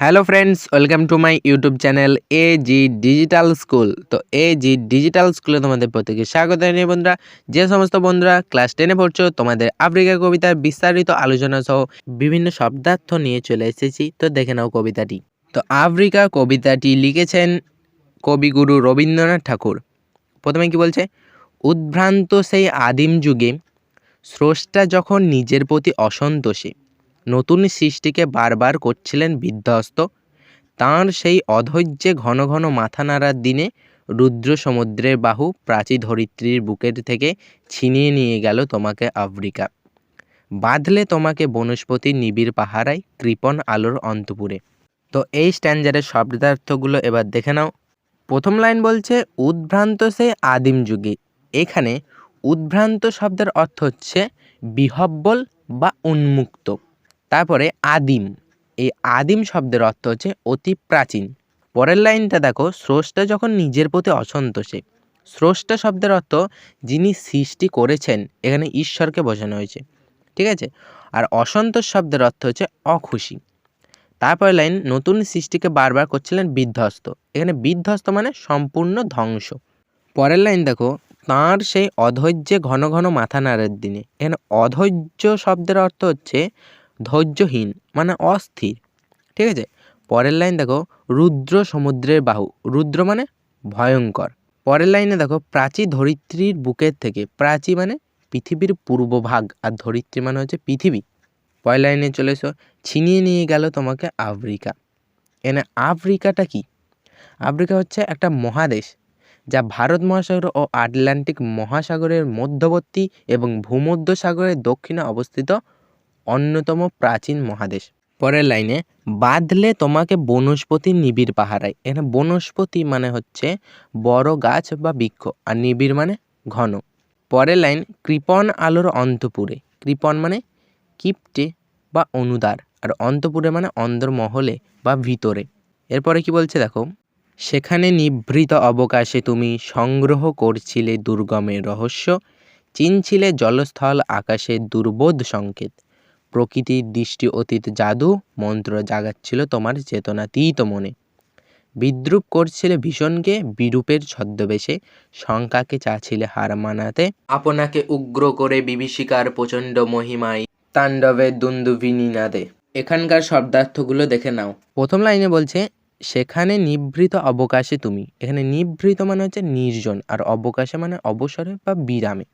Hello friends welcome to my YouTube channel A G digital school তো A G digital স্কুলে তোমাদের প্রত্যেকে স্বাগত জানিয়ে বন্ধুরা, যে সমস্ত বন্ধুরা ক্লাস টেনে পড়ছো, তোমাদের আফ্রিকা কবিতার বিস্তারিত আলোচনা সহ বিভিন্ন শব্দার্থ নিয়ে চলে এসেছি। তো দেখে নাও কবিতাটি। তো আফ্রিকা কবিতাটি লিখেছেন কবিগুরু রবীন্দ্রনাথ ঠাকুর। প্রথমে কি বলছে? উদ্ভ্রান্ত সেই আদিম যুগে স্রষ্টা যখন নিজের প্রতি অসন্তোষী নতুন সৃষ্টিকে বারবার করছিলেন বিধ্বস্ত। তাঁর সেই অধৈর্যে ঘন ঘন মাথা নাড়ার দিনে রুদ্র সমুদ্রের বাহু প্রাচী ধরিত্রীর বুকের থেকে ছিনিয়ে নিয়ে গেল তোমাকে আফ্রিকা। বাঁধলে তোমাকে বনস্পতির নিবিড় পাহারায়, কৃপণ আলোর অন্তপুরে। তো এই স্ট্যান্ডারের শব্দার্থগুলো এবার দেখে নাও। প্রথম লাইন বলছে, উদ্ভ্রান্ত সে আদিম যুগে। এখানে উদ্ভ্রান্ত শব্দের অর্থ হচ্ছে বিহব্বল বা উন্মুক্ত। তারপরে আদিম। এই আদিম শব্দের অর্থ হচ্ছে অতি প্রাচীন। পরের লাইনটা দেখো, স্রষ্টা যখন নিজের প্রতি অসন্তোষে স্রষ্টা শব্দের অর্থ যিনি সৃষ্টি করেছেন, এখানে ঈশ্বরকে বোঝানো হয়েছে। ঠিক আছে? আর অসন্তোষ শব্দের অর্থ হচ্ছে অখুশি। তারপরে লাইন, নতুন সৃষ্টিকে বারবার করছিলেন বিধ্বস্ত। এখানে বিধ্বস্ত মানে সম্পূর্ণ ধ্বংস। পরের লাইন দেখো, তাঁর সেই অধৈর্যে ঘন ঘন মাথা নাড়ার দিনে। এখানে অধৈর্য শব্দের অর্থ হচ্ছে ধৈর্যহীন মানে অস্থির। ঠিক আছে? পরের লাইন দেখো, রুদ্র সমুদ্রের বাহু। রুদ্র মানে ভয়ঙ্কর। পরের লাইনে দেখো, প্রাচী ধরিত্রীর বুকের থেকে, প্রাচী মানে পৃথিবীর পূর্বভাগ, আর ধরিত্রী মানে হচ্ছে পৃথিবী। পরের লাইনে চলে এসো, ছিনিয়ে নিয়ে গেল তোমাকে আফ্রিকা। এনে আফ্রিকাটা কি? আফ্রিকা হচ্ছে একটা মহাদেশ, যা ভারত মহাসাগর ও আটলান্টিক মহাসাগরের মধ্যবর্তী এবং ভূমধ্য সাগরের দক্ষিণে অবস্থিত অন্যতম প্রাচীন মহাদেশ। পরের লাইনে, বাঁধলে তোমাকে বনস্পতি নিবিড় পাহারায়। এখানে বনস্পতি মানে হচ্ছে বড় গাছ বা বৃক্ষ, আর নিবিড় মানে ঘন। পরের লাইন, কৃপণ আলোর অন্তপুরে। কৃপণ মানে কিপটে বা অনুদার, আর অন্তপুরে মানে অন্দরমহলে বা ভিতরে। এরপরে কি বলছে দেখো, সেখানে নিভৃত অবকাশে তুমি সংগ্রহ করছিলে দুর্গমের রহস্য, চিনছিলে জলস্থল আকাশে দুর্বোধ সংকেত। প্রকৃতির দৃষ্টি অতীত জাদু মন্ত্র জাগাচ্ছিল তোমার চেতনাতীত মনে। বিদ্রুপ করছিলে ভীষণকে বিরূপের ছদ্মবেশে শঙ্কাকে চাছিলে হার মানাতে। আপনাকে উগ্র করে বিভীষিকার প্রচণ্ড মহিমায় তাণ্ডবে দুন্দুভিনীনাদে এখানকার শব্দার্থগুলো দেখে নাও। প্রথম লাইনে বলছে সেখানে নিভৃত অবকাশে তুমি। এখানে নিভৃত মানে হচ্ছে নির্জন আর অবকাশে মানে অবসরে বা বিরামে।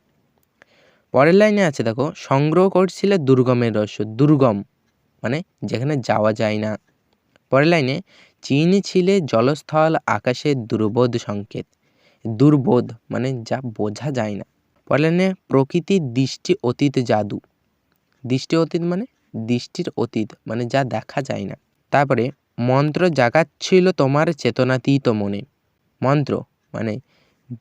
পরের লাইনে আছে, দেখো, সংগ্রহ করছিলে দুর্গমের রহস্য, দুর্গম মানে যেখানে যাওয়া যায় না। পরের লাইনে, চীন ছিলে জলস্থল আকাশের দুর্বোধ সংকেত, দুর্বোধ মানে যা বোঝা যায় না। পরের লাইনে প্রকৃতির দৃষ্টি অতীত জাদু, দৃষ্টি অতীত মানে দৃষ্টির অতীত মানে যা দেখা যায় না। তারপরে, মন্ত্র জাগাচ্ছিল তোমার চেতনাতীত মনে, মন্ত্র মানে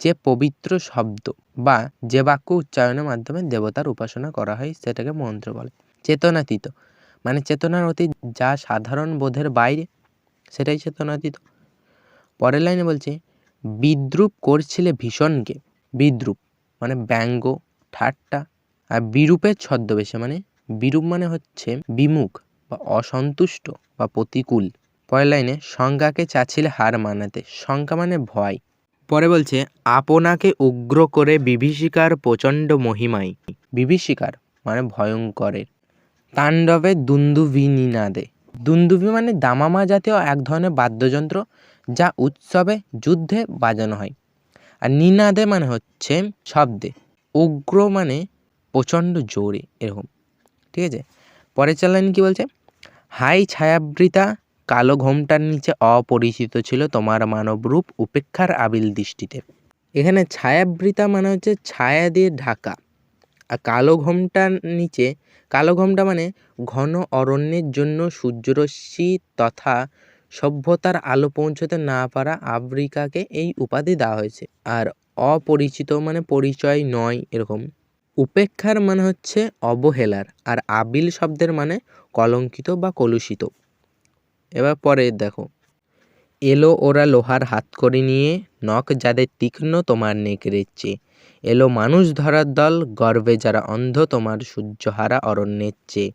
যে পবিত্র শব্দ বা যে বাক্য উচ্চারণের মাধ্যমে দেবতার উপাসনা করা হয় সেটাকে মন্ত্র বলে। চেতনাতীত। মানে চেতনার অতীত যা সাধারণ বোধের বাইরে, সেটাই চেতনাতীত। পরের লাইনে বলছে, বিদ্রুপ করছিলে ভীষণকে। বিদ্রুপ মানে ব্যঙ্গ, ঠাট্টা আর বিরূপের ছদ্মবেশে মানে বিরূপ মানে হচ্ছে বিমুখ বা অসন্তুষ্ট বা প্রতিকূল। পরের লাইনে শঙ্কাকে চাচ্ছিলে হার মানাতে। শঙ্কা মানে ভয়। পরে বলছে, আপনাকে উগ্র করে বিভীষিকার প্রচণ্ড মহিমায় বিভীষিকার মানে ভয়ঙ্করের। তাণ্ডবে দুন্দুভিনীনাদে। দুন্দুভি মানে দামামা জাতীয় এক ধরনের বাদ্যযন্ত্র যা উৎসবে যুদ্ধে বাজানো হয়। আর নিনাদে মানে হচ্ছে শব্দে। উগ্র মানে প্রচণ্ড জোরে এরকম। ঠিক আছে? পরের চালান কি বলছে? হাই ছায়াবৃতা কালো ঘোমটার নিচে অপরিচিত ছিল তোমার মানব রূপ উপেক্ষার আবিল দৃষ্টিতে। এখানে ছায়াবৃতা মানে হচ্ছে ছায়া দিয়ে ঢাকা। আর কালো ঘোমটার নিচে, কালো ঘোমটা মানে ঘন অরণ্যের জন্য সূর্যরশ্মি তথা সভ্যতার আলো পৌঁছতে না পারা আফ্রিকাকে এই উপাধি দেওয়া হয়েছে। আর অপরিচিত মানে পরিচয় নয় এরকম। উপেক্ষার মানে হচ্ছে অবহেলার, আর আবিল শব্দের মানে কলঙ্কিত বা কলুষিত। এবার পরে দেখো। এলো ওরা লোহার হাত করে নিয়ে, নখ যাদের তীক্ষ্ণ তোমার নেকড়ের চেয়ে। এলো মানুষ ধরার দল গর্বে যারা অন্ধ তোমার সূর্যহারা অরণ্যের চেয়ে।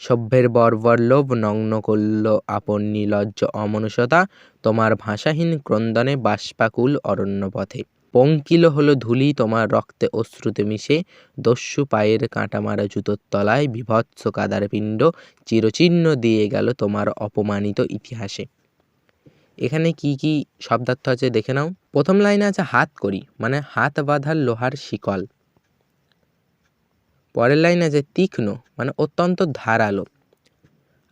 সভ্যের বর্বর লোভ নগ্ন করল আপন নির্লজ্জ অমনুষতা, তোমার ভাষাহীন ক্রন্দনে বাষ্পাকুল অরণ্য পথে পঙ্কিল হলো ধুলি তোমার রক্তে অশ্রুতে মিশে, দস্যু পায়ের কাঁটা মারা জুতোর তলায় বিভৎস কাদার পিণ্ড চিরচিহ্ন দিয়ে গেল তোমার অপমানিত ইতিহাসে। এখানে কি কি শব্দার্থ আছে দেখে নাও। প্রথম লাইনে আছে হাত করি মানে হাত বাঁধার লোহার শিকল। পরের লাইন আছে তীক্ষ্ণ মানে অত্যন্ত ধারালো।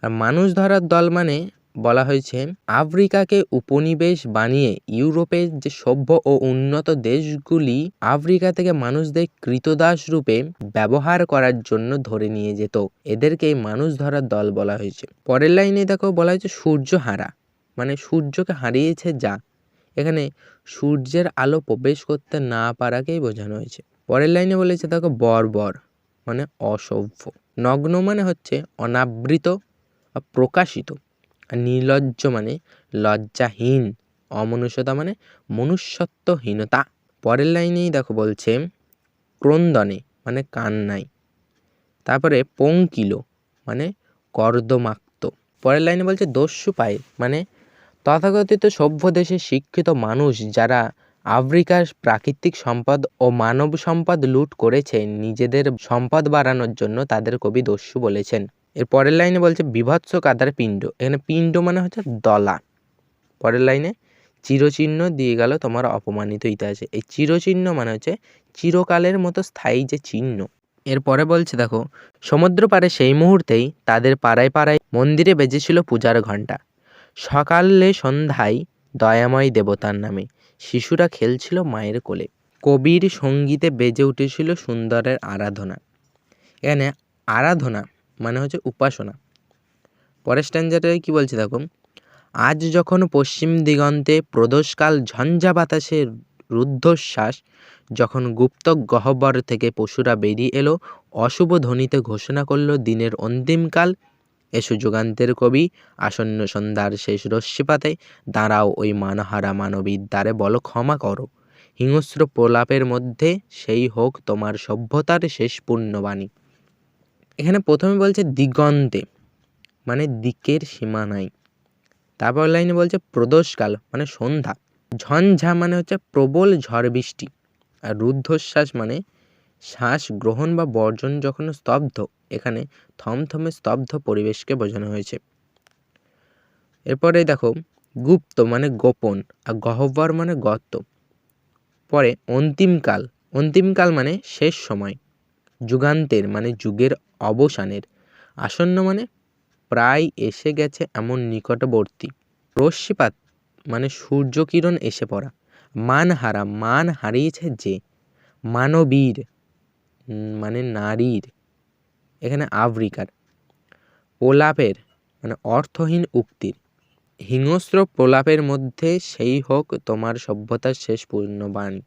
আর মানুষ ধরার দল মানে বলা হয়েছে, আফ্রিকাকে উপনিবেশ বানিয়ে ইউরোপের যে সভ্য ও উন্নত দেশগুলি আফ্রিকা থেকে মানুষদের কৃতদাস রূপে ব্যবহার করার জন্য ধরে নিয়ে যেত। এদেরকেই মানুষ ধরার দল বলা হয়েছে। পরের লাইনে দেখো বলা হয়েছে সূর্য হারা মানে সূর্যকে হারিয়েছে যা। এখানে সূর্যের আলো প্রবেশ করতে না পারাকেই বোঝানো হয়েছে। পরের লাইনে বলেছে দেখো বর্বর মানে অসভ্য। নগ্ন মানে হচ্ছে অনাবৃত বা প্রকাশিত। নির্লজ্জ মানে লজ্জাহীন, অমনুষ্যতা মানে মনুষ্যত্বহীনতা পরের লাইনেই দেখো বলছে, ক্রন্দনে মানে কান্নাই তারপরে পঙ্কিল মানে কর্দমাক্ত। পরের লাইনে বলছে দস্যু পায়ে মানে তথাকথিত সভ্য দেশে শিক্ষিত মানুষ যারা আফ্রিকার প্রাকৃতিক সম্পদ ও মানব সম্পদ লুট করেছে, নিজেদের সম্পদ বাড়ানোর জন্য তাদের কবি দস্যু বলেছেন। এর পরের লাইনে বলছে বিভৎস কাদার পিণ্ড। এখানে পিণ্ড মানে হচ্ছে দলা। পরের লাইনে, চিরচিহ্ন দিয়ে গেল তোমার অপমানিত ইতিহাসে। এই চিরচিহ্ন মানে হচ্ছে চিরকালের মতো স্থায়ী যে চিহ্ন। এরপরে বলছে দেখো, সমুদ্র পারে সেই মুহূর্তেই তাদের পাড়ায় পাড়ায় মন্দিরে বেজেছিল পূজার ঘণ্টা। সকালে সন্ধ্যায় দয়াময় দেবতার নামে। শিশুরা খেলছিল মায়ের কোলে। কবির সঙ্গীতে বেজে উঠেছিল সুন্দরের আরাধনা। এখানে আরাধনা মানে হচ্ছে উপাসনা। পরের স্ট্যান্ডারে কি বলছে দেখো? আজ যখন পশ্চিম দিগন্তে প্রদোষকাল ঝঞ্ঝা বাতাসের রুদ্ধশ্বাস, যখন গুপ্ত গহ্বর থেকে পশুরা বেরিয়ে এলো, অশুভ ধ্বনিতে ঘোষণা করল দিনের অন্তিমকাল। এসো যুগান্তের কবি, আসন্ন সন্ধ্যার শেষ রশ্মিপাতে, দাঁড়াও ওই মানহারা মানবীর দ্বারে বলো ক্ষমা করো। হিংস্র প্রলাপের মধ্যে সেই হোক তোমার সভ্যতার শেষ পূর্ণবাণী এখানে প্রথমে বলছে দিগন্তে মানে দিকের সীমা নাই তারপর লাইনে বলছে প্রদোষকাল মানে সন্ধ্যা। ঝঞ্ঝা মানে হচ্ছে প্রবল ঝড় বৃষ্টি, আর রুদ্ধশ্বাস মানে শ্বাস গ্রহণ বা বর্জন যখন স্তব্ধ, এখানে থমথমে স্তব্ধ পরিবেশকে বোঝানো হয়েছে। এরপরে দেখো, গুপ্ত মানে গোপন, আর গহ্বর মানে গর্ত পরে অন্তিমকাল অন্তিমকাল মানে শেষ সময়। যুগান্তের মানে যুগের অবসানের। আসন্ন মানে প্রায় এসে গেছে এমন নিকটবর্তী। রশ্মিপাত মানে সূর্যকিরণ এসে পড়া। মানহারা, মান হারিয়েছে যে। মানবীর মানে নারীর, এখানে আফ্রিকার। প্রলাপের মানে অর্থহীন উক্তির। হিংস্র প্রলাপের মধ্যে সেই হোক তোমার সভ্যতার শেষ পূর্ণবাণী।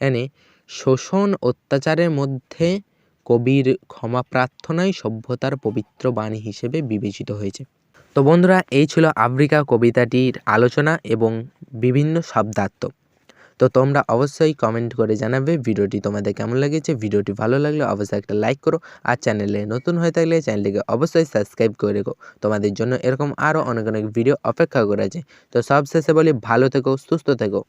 এনে শোষণ অত্যাচারের মধ্যে কবির ক্ষমা প্রার্থনাই সভ্যতার পবিত্র বাণী হিসেবে বিবেচিত হয়েছে। তো বন্ধুরা, এই ছিল আফ্রিকা কবিতাটির আলোচনা এবং বিভিন্ন শব্দার্থ। তো তোমরা অবশ্যই কমেন্ট করে জানাবে ভিডিওটি তোমাদের কেমন লেগেছে। ভিডিওটি ভালো লাগলে অবশ্যই একটা লাইক করো। আর চ্যানেলে নতুন হয়ে থাকলে চ্যানেলটিকে অবশ্যই সাবস্ক্রাইব করে রেখো। তোমাদের জন্য এরকম আরও অনেক অনেক ভিডিও অপেক্ষা করে আছে তো সব শেষে বলি, ভালো থেকো, সুস্থ থেকো।